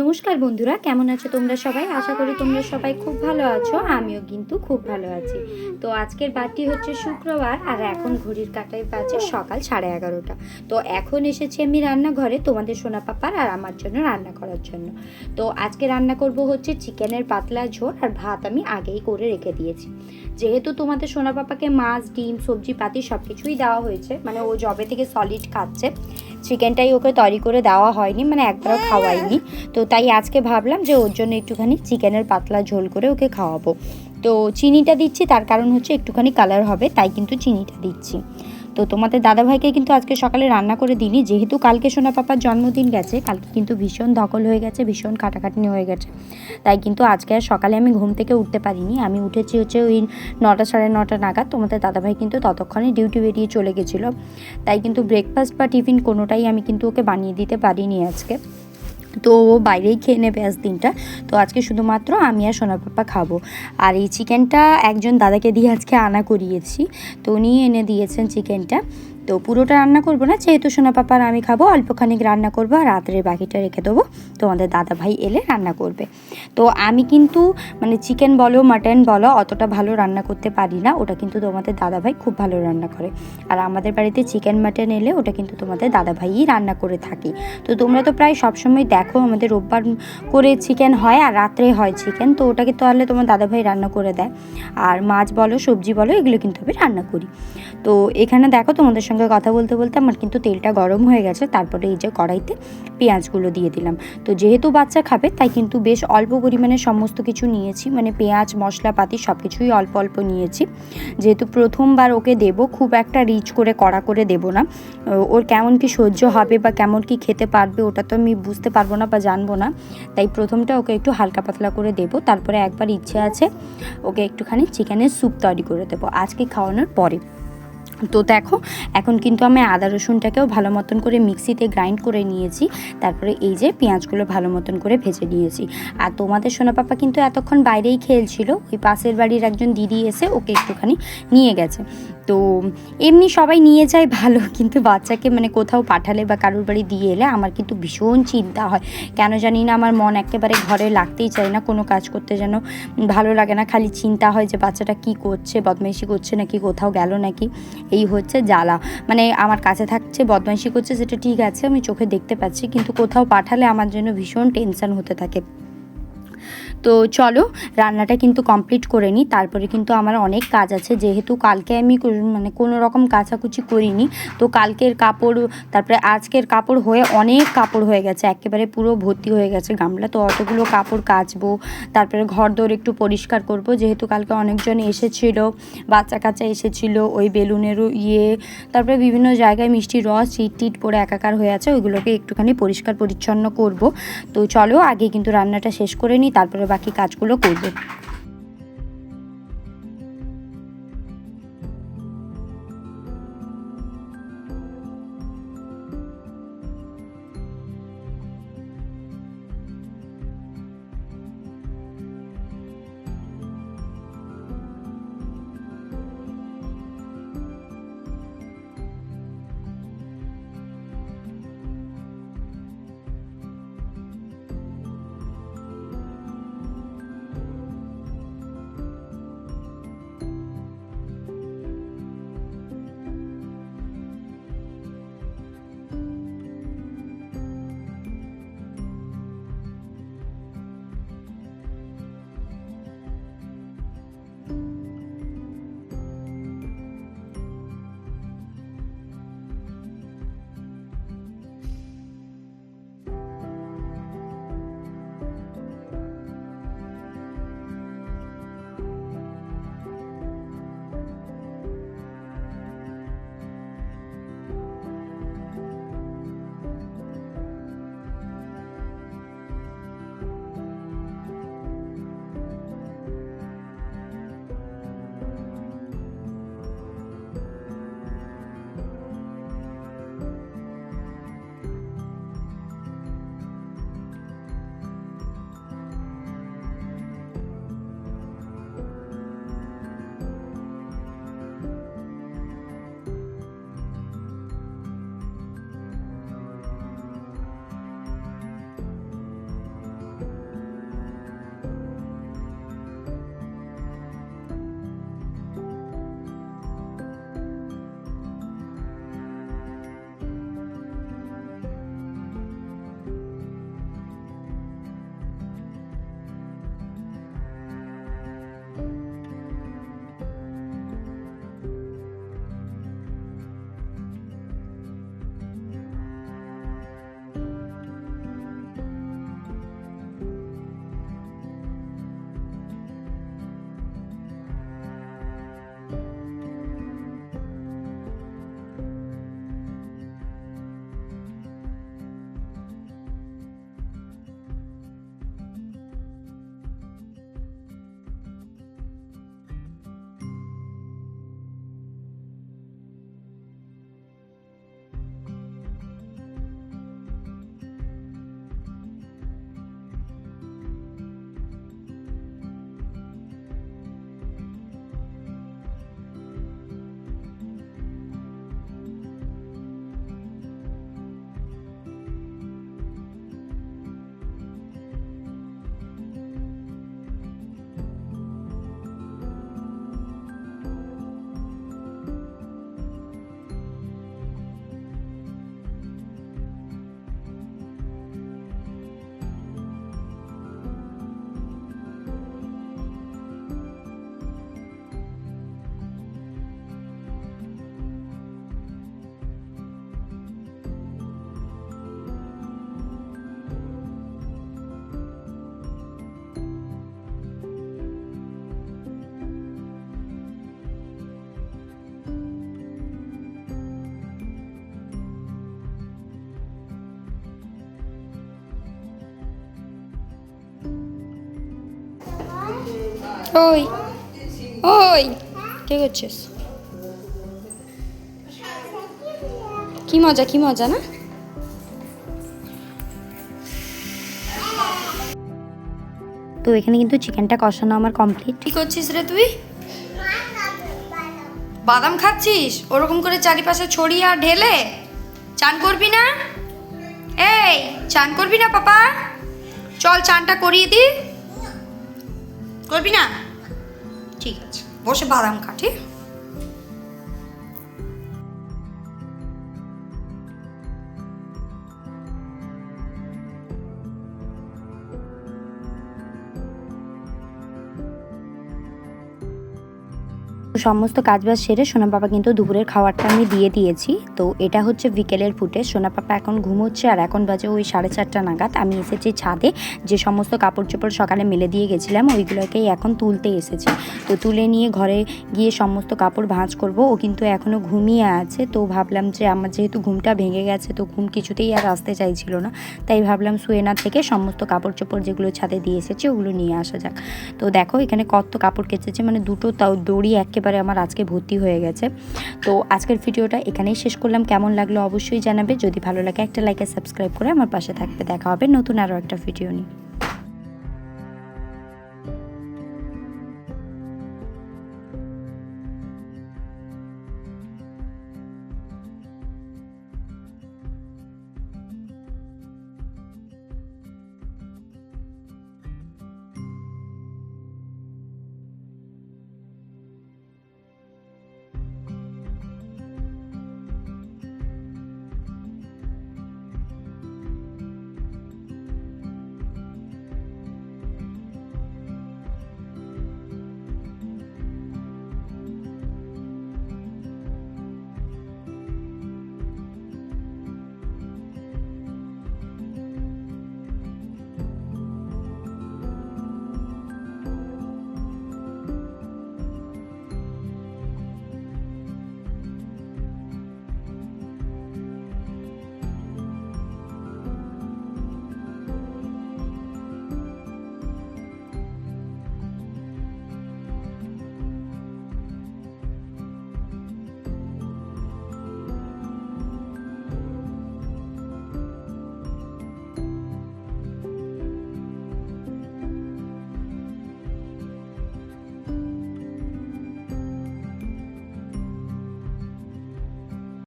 নমস্কার বন্ধুরা, কেমন আছো তোমরা সবাই? আশা করি তোমরা সবাই খুব ভালো আছো, আমিও কিন্তু খুব ভালো আছি। তো আজকের বারটি হচ্ছে শুক্রবার, আর এখন ঘড়ির কাটায় বাজে সকাল সাড়ে এগারোটা। তো এখন এসেছি আমি রান্নাঘরে তোমাদের সোনা পাপার আর আমার জন্য রান্না করার জন্য। তো আজকে রান্না করব হচ্ছে চিকেনের পাতলা ঝোল, আর ভাত আমি আগেই করে রেখে দিয়েছি। যেহেতু তোমাদের সোনা পাপাকে মাছ, ডিম, সবজি, পাতি সব কিছুই দেওয়া হয়েছে মানে ও জবে থেকে সলিড খাচ্ছে চিকেনটাই ওকে তৈরি করে দেওয়া হয়নি মানে একবারও খাওয়াইনি। তো তাই আজকে ভাবলাম যে ওর জন্য একটুখানি চিকেনের পাতলা ঝোল করে ওকে খাওয়াবো। তো চিনিটা দিচ্ছি, তার কারণ হচ্ছে একটুখানি কালার হবে, তাই কিন্তু চিনিটা দিচ্ছি। তো তোমাদের দাদাভাইকে কিন্তু আজকে সকালে রান্না করে দিইনি। যেহেতু কালকে সোনা পাপার জন্মদিন গেছে, কালকে কিন্তু ভীষণ ধকল হয়ে গেছে, ভীষণ কাটাকাটনি হয়ে গেছে। তাই কিন্তু আজকে আর সকালে আমি ঘুম থেকে উঠতে পারিনি। আমি উঠেছি হচ্ছে ওই নটা সাড়ে নটা নাগাদ। তোমাদের দাদাভাই কিন্তু ততক্ষণে ডিউটি বেরিয়ে চলে গেছিল। তাই কিন্তু ব্রেকফাস্ট বা টিফিন কোনোটাই আমি কিন্তু ওকে বানিয়ে দিতে পারিনি আজকে। তো ও বাইরেই খেয়ে নেবে আজ দিনটা। তো আজকে শুধুমাত্র আমি আর সোনা পাপা খাব। আর এই চিকেনটা একজন দাদাকে দিয়ে আজকে আনা করিয়েছি। তো উনি এনে দিয়েছেন চিকেনটা তো পুরোটা রান্না করব না, যেহেতু সোনা পাপার আমি খাব, অল্পখানিক রান্না করব আর রাত্রের বাকিটা রেখে দেবো। তোমাদের দাদা ভাই এলে রান্না করবে। তো আমি কিন্তু মানে চিকেন বলো মাটন বলো, অতটা ভালো রান্না করতে পারি না। ওটা কিন্তু তোমাদের দাদা ভাই খুব ভালো রান্না করে। আর আমাদের বাড়িতে চিকেন মাটন এলে ওটা কিন্তু তোমাদের দাদা ভাইই রান্না করে থাকি। তো তোমরা তো প্রায় সবসময় দেখো আমাদের রোববার করে চিকেন হয় আর রাত্রে হয় চিকেন তো ওটাকে তো তাহলে তোমার দাদা ভাই রান্না করে দেয়। আর মাছ বলো, সবজি বলো, এগুলো কিন্তু আমি রান্না করি। তো এখানে দেখো তোমাদের সঙ্গে কথা বলতে বলতে আমার কিন্তু তেলটা গরম হয়ে গেছে, তারপরে এই যে কড়াইতে পেঁয়াজগুলো দিয়ে দিলাম। তো যেহেতু বাচ্চা খাবে, তাই কিন্তু বেশ অল্প পরিমাণে সমস্ত কিছু নিয়েছি মানে পেঁয়াজ, মশলাপাতি সব কিছুই অল্প অল্প নিয়েছি। যেহেতু প্রথমবার ওকে দেব, খুব একটা রিচ করে, কড়া করে দেব না। ওর কেমন কি সহ্য হবে বা কেমন কি খেতে পারবে, ওটা তো আমি বুঝতে পারব না বা জানব না। তাই প্রথমটা ওকে একটু হালকা পাতলা করে দেব, তারপরে একবার ইচ্ছে আছে, ওকে একটুখানি চিকেনের স্যুপ তৈরি করে দেবো, আজকে খাওয়ানোর পরে। তো দেখো, এখন কিন্তু আমি আদা রসুনটাকেও ভালো মতন করে মিক্সিতে গ্রাইন্ড করে নিয়েছি। তারপরে এই যে পেঁয়াজগুলো ভালো মতন করে ভেজে নিয়েছি। আর তোমাদের সোনা পাপা কিন্তু এতক্ষণ বাইরেই খেলছিল, ওই পাশের বাড়ির একজন দিদি এসে ওকে একটুখানি নিয়ে গেছে। তো এমনি সবাই নিয়ে যায় ভালো, কিন্তু বাচ্চাকে মানে কোথাও পাঠালে বা কারোর বাড়ি দিয়ে এলে আমার কিন্তু ভীষণ চিন্তা হয়। কেন জানি না আমার মন একেবারে ঘরে লাগতেই চায় না, কোনো কাজ করতে যেন ভালো লাগে না, খালি চিন্তা হয় যে বাচ্চাটা কি করছে, বদমাইশি করছে নাকি, কোথাও গেল নাকি, এই হচ্ছে জ্বালা। মানে আমার কাছে থাকছে বদমাইশি করছে সেটা ঠিক আছে, আমি চোখে দেখতে পাচ্ছি, কিন্তু কোথাও পাঠালে আমার জন্য ভীষণ টেনশন হতে থাকে। তো চলো, রান্নাটা কিন্তু কমপ্লিট করে নিই। তারপরে কিন্তু আমার অনেক কাজ আছে। যেহেতু কালকে আমি মানে কোনো রকম কাচাকুচি করিনি, তো কালকের কাপড়, তারপরে আজকের কাপড় হয়ে অনেক কাপড় হয়ে গেছে। একেবারে পুরো ভর্তি হয়ে গেছে গামলা। তো অতগুলো কাপড় কাচবো, তারপরে ঘর দোর একটু পরিষ্কার করব। যেহেতু কালকে অনেকজন এসেছিল বাচ্চা কাচ্চা এসেছিল, ওই বেলুনেরও ইয়ে। তারপরে বিভিন্ন জায়গায় মিষ্টি রস চিট টিট পরে একাকার হয়ে আছে। ওইগুলোকে একটুখানি পরিষ্কার পরিচ্ছন্ন করব। তো চলো, আগে কিন্তু রান্নাটা শেষ করে নিই। তারপরে বাকি কাজগুলো করব। ওই ওই। কে করছিস? কি মজা কি মজা না? তো এখানে কিন্তু চিকেনটা কষানো আমার কমপ্লিট কি করছিস রে তুই? বাদাম খাচ্ছিস? ওরকম করে চারিপাশে ছড়িয়ে আর ঢেলে? চান করবি না? এই চান করবি না পাপা? চল চানটা করিয়ে দি। করবি না? ঠিক আছে। বসে বাদাম খা সমস্ত কাজবাজ সেরে সোনা পাপা কিন্তু দুপুরের খাবারটা আমি দিয়ে দিয়েছি। তো এটা হচ্ছে বিকেলের ফুটে। সোনা পাপা এখন ঘুমোচ্ছে আর এখন বাজে ওই সাড়ে চারটা নাগাদ। আমি এসেছি ছাদে। যে সমস্ত কাপড় চোপড় সকালে মেলে দিয়ে গেছিলাম, ওইগুলোকেই এখন তুলতে এসেছি। তো তুলে নিয়ে ঘরে গিয়ে সমস্ত কাপড় ভাঁজ করব। ও কিন্তু এখনও ঘুমিয়ে আছে। তো ভাবলাম যে আমার যেহেতু ঘুমটা ভেঙে গেছে, তো ঘুম কিছুতেই আর আসতে চাইছিল না। তাই ভাবলাম শুয়ে না থেকে সমস্ত কাপড় চোপড় যেগুলো ছাদে দিয়ে এসেছি, ওগুলো নিয়ে আসা যাক। তো দেখো এখানে কত কাপড় কেচেছে। মানে দুটো তাও দড়ি একেবারে আমার আজকে ভর্তি হয়ে গেছে। তো আজকের ভিডিওটা এখানেই শেষ করলাম। কেমন লাগল অবশ্যই জানাবে। যদি ভালো লাগে একটা লাইক সাবস্ক্রাইব করে আমার পাশে থাকবে। দেখা হবে নতুন আরও একটা ভিডিও নিয়ে।